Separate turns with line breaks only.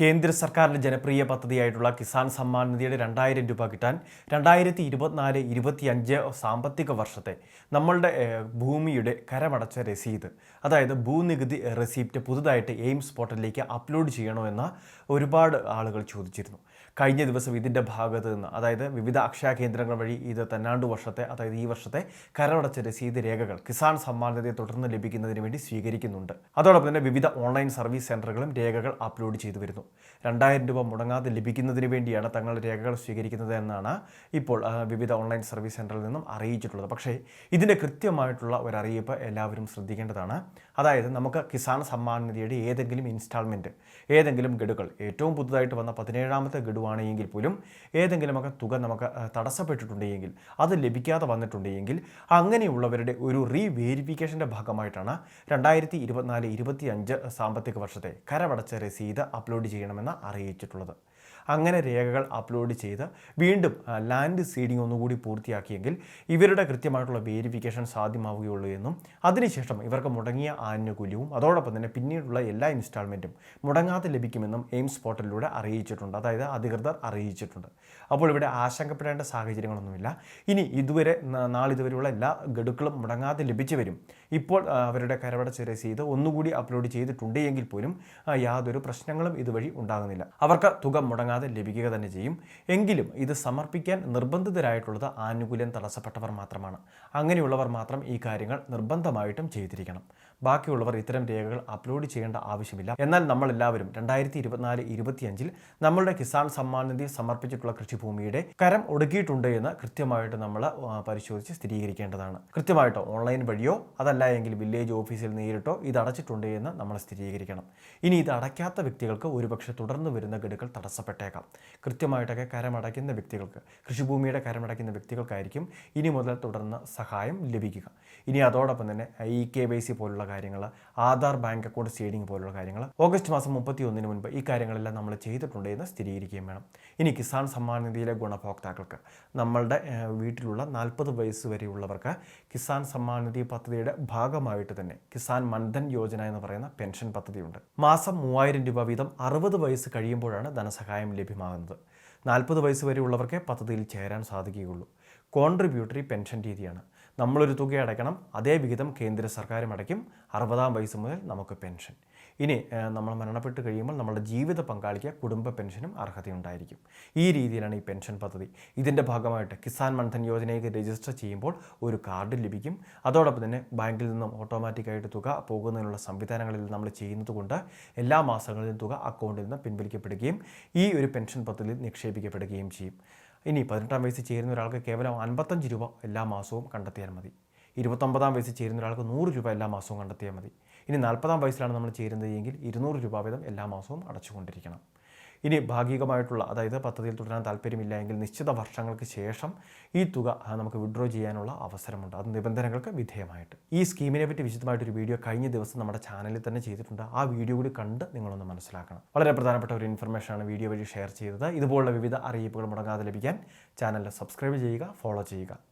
കേന്ദ്ര സർക്കാരിന്റെ ജനപ്രിയ പദ്ധതിയായിട്ടുള്ള കിസാൻ സമ്മാൻ നിധിയുടെ രണ്ടായിരം രൂപ കിട്ടാൻ രണ്ടായിരത്തി ഇരുപത്തിനാല് ഇരുപത്തിയഞ്ച് സാമ്പത്തിക വർഷത്തെ നമ്മളുടെ ഭൂമിയുടെ കരമടച്ച രസീത്. അതായത് ഭൂനികുതി റെസീപ്റ്റ് പുതുതായിട്ട് എയിംസ് പോർട്ടലിലേക്ക് അപ്ലോഡ് ചെയ്യണോ എന്ന് ഒരുപാട് ആളുകൾ ചോദിച്ചിരുന്നു. കഴിഞ്ഞ ദിവസം ഇതിന്റെ ഭാഗത്ത് നിന്ന് അതായത് വിവിധ അക്ഷയ കേന്ദ്രങ്ങൾ വഴി ഇത് തന്നാണ്ട് വർഷത്തെ അതായത് ഈ വർഷത്തെ കരമടച്ച രസീത് രേഖകൾ കിസാൻ സമ്മാൻ നിധിയെ തുടർന്ന് ലഭിക്കുന്നതിന് വേണ്ടി സ്വീകരിക്കുന്നുണ്ട്. അതോടൊപ്പം തന്നെ വിവിധ ഓൺലൈൻ സർവീസ് സെന്ററുകളും രേഖകൾ അപ്ലോഡ് ചെയ്തു വരുന്നു. രണ്ടായിരം രൂപ മുടങ്ങാതെ ലഭിക്കുന്നതിന് വേണ്ടിയാണ് തങ്ങൾ രേഖകൾ സ്വീകരിക്കുന്നത് എന്നാണ് ഇപ്പോൾ വിവിധ ഓൺലൈൻ സർവീസ് സെന്ററിൽ നിന്നും അറിയിച്ചിട്ടുള്ളത്. പക്ഷേ ഇതിന്റെ കൃത്യമായിട്ടുള്ള ഒരു അറിയിപ്പ് എല്ലാവരും ശ്രദ്ധിക്കേണ്ടതാണ്. അതായത് നമുക്ക് കിസാൻ സമ്മാൻ നിധിയുടെ ഏതെങ്കിലും ഇൻസ്റ്റാൾമെന്റ് ഏതെങ്കിലും ഗഡുകൾ ഏറ്റവും പുതുതായിട്ട് വന്ന പതിനേഴാമത്തെ ഗഡുവാണെങ്കിൽ പോലും ഏതെങ്കിലുമൊക്കെ തുക നമുക്ക് തടസ്സപ്പെട്ടിട്ടുണ്ടെങ്കിൽ അത് ലഭിക്കാതെ വന്നിട്ടുണ്ടെങ്കിൽ അങ്ങനെയുള്ളവരുടെ ഒരു റീ വേരിഫിക്കേഷന്റെ ഭാഗമായിട്ടാണ് രണ്ടായിരത്തി ഇരുപത്തിനാല് ഇരുപത്തി അഞ്ച് സാമ്പത്തിക വർഷത്തെ കരമടച്ച രസീത് അപ്ലോഡ് ചെയ്യണമെന്ന് അറിയിച്ചിട്ടുള്ളത്. അങ്ങനെ രേഖകൾ അപ്ലോഡ് ചെയ്ത് വീണ്ടും ലാൻഡ് സീഡിംഗ് ഒന്നുകൂടി പൂർത്തിയാക്കിയെങ്കിൽ ഇവരുടെ കൃത്യമായിട്ടുള്ള വേരിഫിക്കേഷൻ സാധ്യമാവുകയുള്ളൂ എന്നും അതിനുശേഷം ഇവർക്ക് മുടങ്ങിയ ആനുകൂല്യവും അതോടൊപ്പം തന്നെ പിന്നീടുള്ള എല്ലാ ഇൻസ്റ്റാൾമെന്റും മുടങ്ങാതെ ലഭിക്കുമെന്നും എയിംസ് പോർട്ടലിലൂടെ അറിയിച്ചിട്ടുണ്ട് അതായത് അധികൃതർ അറിയിച്ചിട്ടുണ്ട്. അപ്പോൾ ഇവിടെ ആശങ്കപ്പെടേണ്ട സാഹചര്യങ്ങളൊന്നുമില്ല. ഇനി ഇതുവരെ നാളിതുവരെയുള്ള എല്ലാ ഗഡുക്കളും മുടങ്ങാതെ ലഭിച്ചു വരും. ഇപ്പോൾ അവരുടെ കരവടച്ച രസീത് ഒന്നുകൂടി അപ്ലോഡ് ചെയ്തിട്ടുണ്ട് എങ്കിൽ പോലും യാതൊരു പ്രശ്നങ്ങളും ഇതുവഴി ഉണ്ടാകുന്നില്ല. അവർക്ക് തുക മുടങ്ങാതെ ലഭിക്കുക തന്നെ ചെയ്യും. എങ്കിലും ഇത് സമർപ്പിക്കാൻ നിർബന്ധിതരായിട്ടുള്ളത് ആനുകൂല്യം തടസ്സപ്പെട്ടവർ മാത്രമാണ്. അങ്ങനെയുള്ളവർ മാത്രം ഈ കാര്യങ്ങൾ നിർബന്ധമായിട്ടും ചെയ്തിരിക്കണം. ബാക്കിയുള്ളവർ ഇത്തരം രേഖകൾ അപ്ലോഡ് ചെയ്യേണ്ട ആവശ്യമില്ല. എന്നാൽ നമ്മൾ എല്ലാവരും രണ്ടായിരത്തി ഇരുപത്തിനാല് ഇരുപത്തിയഞ്ചിൽ നമ്മളുടെ കിസാൻ സമ്മാൻ നിധി സമർപ്പിച്ചിട്ടുള്ള കൃഷിഭൂമിയുടെ കരം ഒടുക്കിയിട്ടുണ്ട് എന്ന് കൃത്യമായിട്ട് നമ്മൾ പരിശോധിച്ച് സ്ഥിരീകരിക്കേണ്ടതാണ്. കൃത്യമായിട്ടോ ഓൺലൈൻ വഴിയോ അതല്ല എങ്കിൽ വില്ലേജ് ഓഫീസിൽ നേരിട്ടോ ഇത് അടച്ചിട്ടുണ്ട് എന്ന് നമ്മൾ സ്ഥിരീകരിക്കണം. ഇനി ഇത് അടയ്ക്കാത്ത വ്യക്തികൾക്ക് ഒരുപക്ഷെ തുടർന്ന് വരുന്ന ഗഡുക്കൾ തടസ്സപ്പെട്ടേക്കാം. കൃത്യമായിട്ടൊക്കെ കരമടയ്ക്കുന്ന വ്യക്തികൾക്ക് കൃഷിഭൂമിയുടെ കരമടയ്ക്കുന്ന വ്യക്തികൾക്കായിരിക്കും ഇനി മുതൽ തുടർന്ന് സഹായം ലഭിക്കുക. ഇനി അതോടൊപ്പം തന്നെ ഇ കെ വൈ സി പോലുള്ള കാര്യങ്ങൾ ആധാർ ബാങ്ക് അക്കൗണ്ട് സീഡിംഗ് പോലുള്ള കാര്യങ്ങൾ. ഓഗസ്റ്റ് മാസം മുപ്പത്തി ഒന്നിന് മുൻപ് ഈ കാര്യങ്ങളെല്ലാം നമ്മൾ ചെയ്തിട്ടുണ്ട് എന്ന് സ്ഥിരീകരിക്കുകയും വേണം. ഇനി കിസാൻ സമ്മാൻ നിധിയിലെ ഗുണഭോക്താക്കൾക്ക് നമ്മളുടെ വീട്ടിലുള്ള നാൽപ്പത് വയസ്സ് വരെയുള്ളവർക്ക് കിസാൻ സമ്മാൻ നിധി പദ്ധതിയുടെ ഭാഗമായിട്ട് തന്നെ കിസാൻ മൻധൻ യോജന എന്ന് പറയുന്ന പെൻഷൻ പദ്ധതിയുണ്ട്. മാസം മൂവായിരം രൂപ വീതം അറുപത് വയസ്സ് കഴിയുമ്പോഴാണ് ധനസഹായം ലഭ്യമാകുന്നത്. നാൽപ്പത് വയസ്സ് വരെയുള്ളവർക്കേ പദ്ധതിയിൽ ചേരാൻ സാധിക്കുകയുള്ളൂ. കോൺട്രിബ്യൂട്ടറി പെൻഷൻ രീതിയാണ്. നമ്മളൊരു തുക അടയ്ക്കണം അതേ വിഹിതം കേന്ദ്ര സർക്കാരും അടയ്ക്കും അറുപതാം വയസ്സ് മുതൽ നമുക്ക് പെൻഷൻ. ഇനി നമ്മൾ മരണപ്പെട്ട് കഴിയുമ്പോൾ നമ്മുടെ ജീവിത പങ്കാളിക്ക് കുടുംബ പെൻഷനും അർഹതയുണ്ടായിരിക്കും. ഈ രീതിയിലാണ് ഈ പെൻഷൻ പദ്ധതി. ഇതിന്റെ ഭാഗമായിട്ട് കിസാൻ മൻധൻ യോജനയ്ക്ക് രജിസ്റ്റർ ചെയ്യുമ്പോൾ ഒരു കാർഡ് ലഭിക്കും. അതോടൊപ്പം തന്നെ ബാങ്കിൽ നിന്നും ഓട്ടോമാറ്റിക്കായിട്ട് തുക പോകുന്നതിനുള്ള സംവിധാനങ്ങളിൽ നമ്മൾ ചെയ്യുന്നതുകൊണ്ട് എല്ലാ മാസങ്ങളിലും തുക അക്കൗണ്ടിൽ നിന്ന് പിൻവലിക്കപ്പെടുകയും ഈ ഒരു പെൻഷൻ പദ്ധതിയിൽ നിക്ഷേപിക്കപ്പെടുകയും ചെയ്യും. ഇനി പതിനെട്ടാം വയസ്സിൽ ചേരുന്ന ഒരാൾക്ക് കേവലം അൻപത്തഞ്ച് രൂപ എല്ലാ മാസവും കണ്ടെത്തിയാൽ മതി. ഇരുപത്തൊമ്പതാം വയസ്സിൽ ചേരുന്ന ഒരാൾക്ക് നൂറ് രൂപ എല്ലാ മാസവും കണ്ടെത്തിയാൽ മതി. ഇനി നാൽപ്പതാം വയസ്സിലാണ് നമ്മൾ ചേരുന്നത് എങ്കിൽ ഇരുന്നൂറ് രൂപ വീതം എല്ലാ മാസവും അടച്ചുകൊണ്ടിരിക്കണം. ഇനി ഭാഗികമായിട്ടുള്ള അതായത് പദ്ധതിയിൽ തുടരാൻ താല്പര്യമില്ല എങ്കിൽ നിശ്ചിത വർഷങ്ങൾക്ക് ശേഷം ഈ തുക നമുക്ക് വിഡ്രോ ചെയ്യാനുള്ള അവസരമുണ്ട്. അത് നിബന്ധനകൾക്ക് വിധേയമായിട്ട്. ഈ സ്കീമിനെ പറ്റി വിശദമായിട്ടൊരു വീഡിയോ കഴിഞ്ഞ ദിവസം നമ്മുടെ ചാനലിൽ തന്നെ ചെയ്തിട്ടുണ്ട്. ആ വീഡിയോ കൂടി കണ്ട് നിങ്ങളൊന്ന് മനസ്സിലാക്കണം. വളരെ പ്രധാനപ്പെട്ട ഒരു ഇൻഫർമേഷനാണ് വീഡിയോ വഴി ഷെയർ ചെയ്തത്. ഇതുപോലുള്ള വിവിധ അറിയിപ്പുകൾ മുടങ്ങാതെ ലഭിക്കാൻ ചാനൽ സബ്സ്ക്രൈബ് ചെയ്യുക ഫോളോ ചെയ്യുക.